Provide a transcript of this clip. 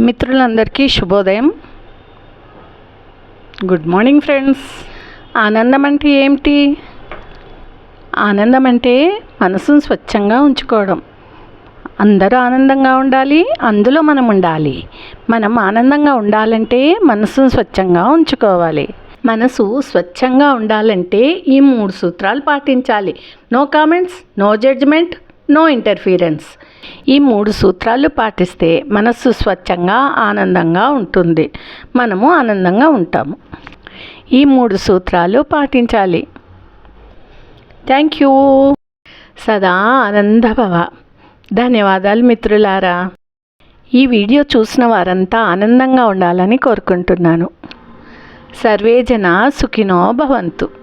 మిత్రులందరికీ శుభోదయం. Good morning friends ఆనందం అంటే ఏమిటి? ఆనందం అంటే మనసును స్వచ్ఛంగా ఉంచుకోవడం. అందరూ ఆనందంగా ఉండాలి అందులో మనం ఉండాలి. మనం ఆనందంగా ఉండాలంటే మనసును స్వచ్ఛంగా ఉంచుకోవాలి. మనసు స్వచ్ఛంగా ఉండాలంటే ఈ మూడు సూత్రాలు పాటించాలి. No comments no judgement no interference ఈ మూడు సూత్రాలు పాటిస్తే మనస్సు స్వచ్ఛంగా ఆనందంగా ఉంటుంది. మనము ఆనందంగా ఉంటాము. ఈ మూడు సూత్రాలు పాటించాలి. Thank you. సదా ఆనందభవ ధన్యవాదాలు మిత్రులారా. ఈ వీడియో చూసిన వారంతా ఆనందంగా ఉండాలని కోరుకుంటున్నాను. సర్వే జన సుఖినో భవంతు.